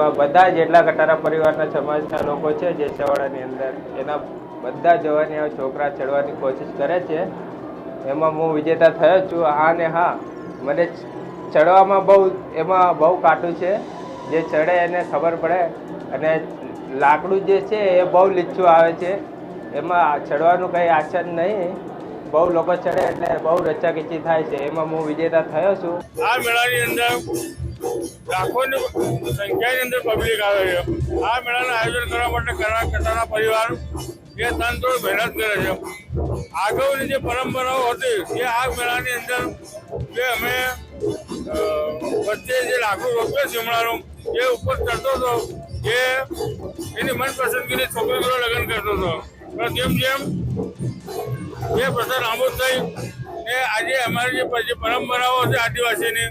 બધા જેટલા કટારા પરિવારના સમાજના લોકો છે જે છેવાડાની અંદર એના બધા જવાની છોકરા ચડવાની કોશિશ કરે છે. એમાં હું વિજેતા થયો છું. હા ને હા, મને ચડવામાં બહુ, એમાં બહુ કાટું છે. જે ચડે એને ખબર પડે. અને લાકડું જે છે એ બહુ લીચું આવે છે. એમાં ચડવાનું કંઈ આચરણ નહીં. બહુ લોકો ચડે એટલે બહુ રચાકીચી થાય છે. એમાં હું વિજેતા થયો છું. આ મેળાની અંદર લાખોની સંખ્યાની અંદર પબ્લિક આવે છે. આ મેળાનું આયોજન કરવા માટે ઘણા કટારા પરિવાર એ તંત્ર મહેનત કરે છે. આગળની જે પરંપરાઓ હતી, એ આ મેળાની અંદર જે અમે વચ્ચે જે લાખો રોપ્યો શિમલાનું એ ઉપર ચડતો હતો. એ એની મનપસંદગીની છોકરી જોડે લગ્ન કરતો હતો. પણ જેમ જેમ એ પ્રથા લાંબો થઈ, એ આજે અમારી જે જે પરંપરાઓ છે આદિવાસીની